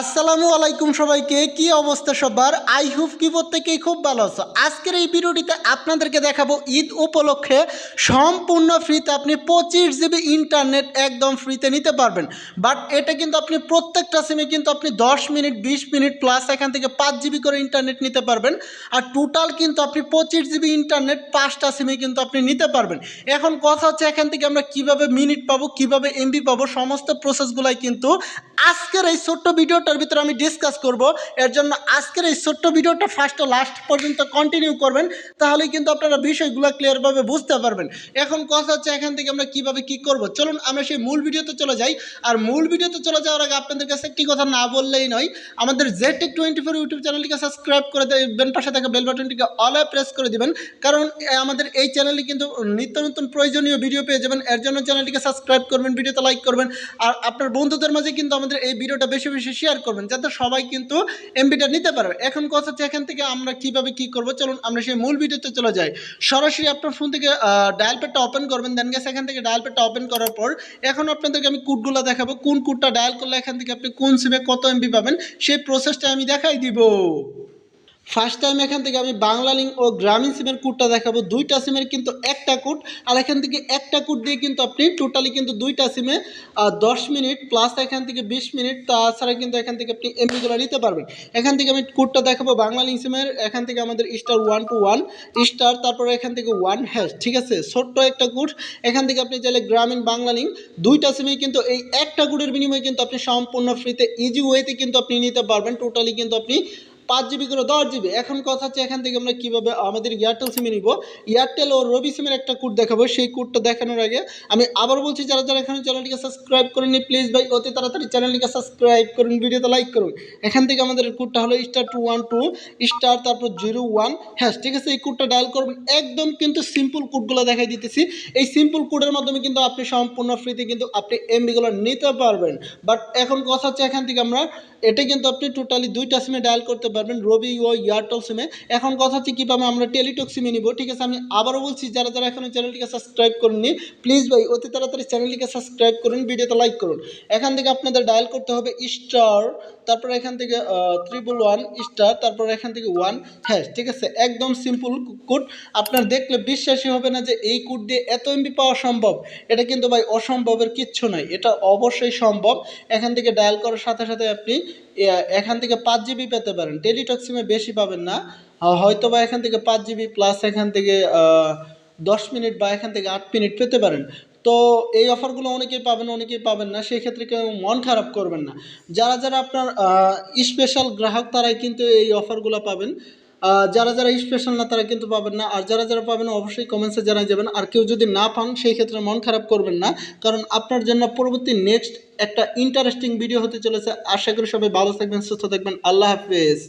আসসালামু আলাইকুম সবাইকে, কি অবস্থা সবার? আই হোপ কি প্রত্যেকেই খুব ভালো আছো। আজকের এই ভিডিওটিতে আপনাদেরকে দেখাবো ঈদ উপলক্ষে সম্পূর্ণ ফ্রিতে আপনি পঁচিশ জিবি ইন্টারনেট একদম ফ্রিতে নিতে পারবেন। বাট এটা কিন্তু আপনি প্রত্যেকটা সিমে কিন্তু আপনি দশ মিনিট, বিশ মিনিট প্লাস এখান থেকে পাঁচ জিবি করে ইন্টারনেট নিতে পারবেন। আর টোটাল কিন্তু আপনি পঁচিশ জিবি ইন্টারনেট পাঁচটা সিমে কিন্তু আপনি নিতে পারবেন। এখন কথা হচ্ছে এখান থেকে আমরা কীভাবে মিনিট পাবো, কীভাবে এমবি পাবো, সমস্ত প্রসেসগুলাই কিন্তু আজকের এই ছোট্ট ভিডিওটার ভিতরে আমি ডিসকাস করব। এর জন্য আজকের এই ছোট্ট ভিডিওটা ফার্স্ট ও লাস্ট পর্যন্ত কন্টিনিউ করবেন, তাহলেই কিন্তু আপনারা বিষয়গুলো ক্লিয়ারভাবে বুঝতে পারবেন। এখন কথা হচ্ছে এখান থেকে আমরা কীভাবে কি করব। চলুন, আমরা সেই মূল ভিডিওতে চলে যাই। আর মূল ভিডিওতে চলে যাওয়ার আগে আপনাদের কাছে একটি কথা না বললেই নয়, আমাদের Z tech twenty four YouTube চ্যানেলটিকে সাবস্ক্রাইব করে দেবেন পাশে থাকা বেল বাটনটিকে অলে প্রেস করে দিবেন। কারণ আমাদের এই চ্যানেলে কিন্তু নিত্য নতুন প্রয়োজনীয় ভিডিও পেয়ে যাবেন। এর জন্য চ্যানেলটিকে সাবস্ক্রাইব করবেন, ভিডিওতে লাইক করবেন। আর আপনার বন্ধুদের মাঝে কিন্তু আমাদের এই ভিডিওটা বেশি বেশি শেয়ার করবেন, যাতে সবাই কিন্তু এমবিটা নিতে পারবে এখন কথা হচ্ছে এখান থেকে আমরা কীভাবে কি করব, চলুন আমরা সেই মূল ভিডিওতে চলে যাই। সরাসরি আপনার ফোন থেকে ডায়াল প্যাডটা ওপেন করবেন দেন গেছে এখান থেকে ডায়াল প্যাডটা ওপেন করার পর এখন আপনাদেরকে আমি কোডগুলো দেখাবো। কোন কোডটা ডায়াল করলে এখান থেকে আপনি কোন সিমে কত এমবি পাবেন, সেই প্রসেসটা আমি দেখাই দিব। ফার্স্ট টাইম এখান থেকে আমি বাংলা লিঙ্ক ও গ্রামীণ সিমের কোডটা দেখাবো। দুইটা সিমের কিন্তু একটা কোড আর এখান থেকে একটা কোড দিয়ে কিন্তু আপনি টোটালি কিন্তু দুইটা সিমে দশ মিনিট প্লাস এখান থেকে বিশ মিনিট, তাছাড়া কিন্তু এখান থেকে আপনি এমবিগুলো নিতে পারবেন। এখান থেকে আমি কোডটা দেখাবো বাংলা লিঙ্ক সিমের এখান থেকে আমাদের star one two one star তারপরে এখান থেকে ওয়ান হ্যাশ ঠিক আছে? ছোট্ট একটা কোড এখান থেকে আপনি চাইলে গ্রামীণ বাংলা লিঙ্ক দুইটা সিমে কিন্তু এই একটা কোডের বিনিময়ে কিন্তু আপনি সম্পূর্ণ ফ্রিতে ইজি ওয়েতে কিন্তু আপনি নিতে পারবেন। টোটালি কিন্তু আপনি পাঁচ জিবি করে দশ জিবি। এখন কথা হচ্ছে এখান থেকে আমরা কীভাবে আমাদের এয়ারটেল সিমে নিব। এয়ারটেল ও রবি সিমের একটা কোড দেখাবো। সেই কোডটা দেখানোর আগে আমি আবার বলছি, যারা যারা এখানে চ্যানেলটিকে সাবস্ক্রাইব করেনি প্লিজ ভাই, অতি তাড়াতাড়ি চ্যানেলটিকে সাবস্ক্রাইব করুন ভিডিওতে লাইক করুন। এখান থেকে আমাদের কোডটা হলো star two one two star তারপর জিরো ওয়ান হ্যাঁ ঠিক আছে, এই কোডটা ডায়াল করবেন। একদম কিন্তু সিম্পল কোডগুলো দেখাই দিতেছি। এই সিম্পল কোডের মাধ্যমে কিন্তু আপনি সম্পূর্ণ ফ্রিতে কিন্তু আপনি এমবিগুলো নিতে পারবেন। বাট এখন কথা হচ্ছে এখান থেকে আমরা, এটা কিন্তু আপনি টোটালি দুইটা সিমে ডায়াল করতে পারবেন রবি ও এয়ারটেল সিমে এখন কথা হচ্ছে কীভাবে আমরা টেলিটক সিমে নিব, ঠিক আছে? আমি আবারও বলছি, যারা যারা এখনও চ্যানেলটিকে সাবস্ক্রাইব করেননি প্লিজ ভাই, অতি তাড়াতাড়ি চ্যানেলটিকে সাবস্ক্রাইব করুন, ভিডিওতে লাইক করুন। এখান থেকে আপনাদের ডায়াল করতে হবে স্টার তারপর এখান থেকে ত্রিপল ওয়ান স্টার তারপর এখান থেকে ওয়ান হ্যাঁ ঠিক আছে? একদম সিম্পল কোড আপনার দেখলে বিশ্বাসই হবে না যে এই কোড দিয়ে এত এমবি পাওয়া সম্ভব। এটা কিন্তু ভাই অসম্ভবের কিচ্ছু নয়, এটা অবশ্যই সম্ভব। এখান থেকে ডায়াল করার সাথে সাথে আপনি এখান থেকে পাঁচ জিবি পেতে পারেন টেলিটক সিমে বেশি পাবেন না। হয়তো বা এখান থেকে পাঁচ জিবি প্লাস এখান থেকে দশ মিনিট বা এখান থেকে আট মিনিট পেতে পারেন। তো এই অফারগুলো অনেকেই পাবেন অনেকেই পাবেন না। সেই ক্ষেত্রে কেউ মন খারাপ করবেন না। যারা যারা আপনার স্পেশাল গ্রাহক তারাই কিন্তু এই অফারগুলো পাবেন। যারা যারা স্পেশাল না তারা কিন্তু পাবেন না। আর যারা যারা পাবেন অবশ্যই কমেন্টসে জানাই যাবেন। আর কেউ যদি না পান, সেই ক্ষেত্রে মন খারাপ করবেন না। কারণ আপনার জন্য পরবর্তী নেক্সট একটা ইন্টারেস্টিং ভিডিও হতে চলেছে। আশা করি সবাই ভালো থাকবেন, সুস্থ থাকবেন। আল্লাহ হাফেজ।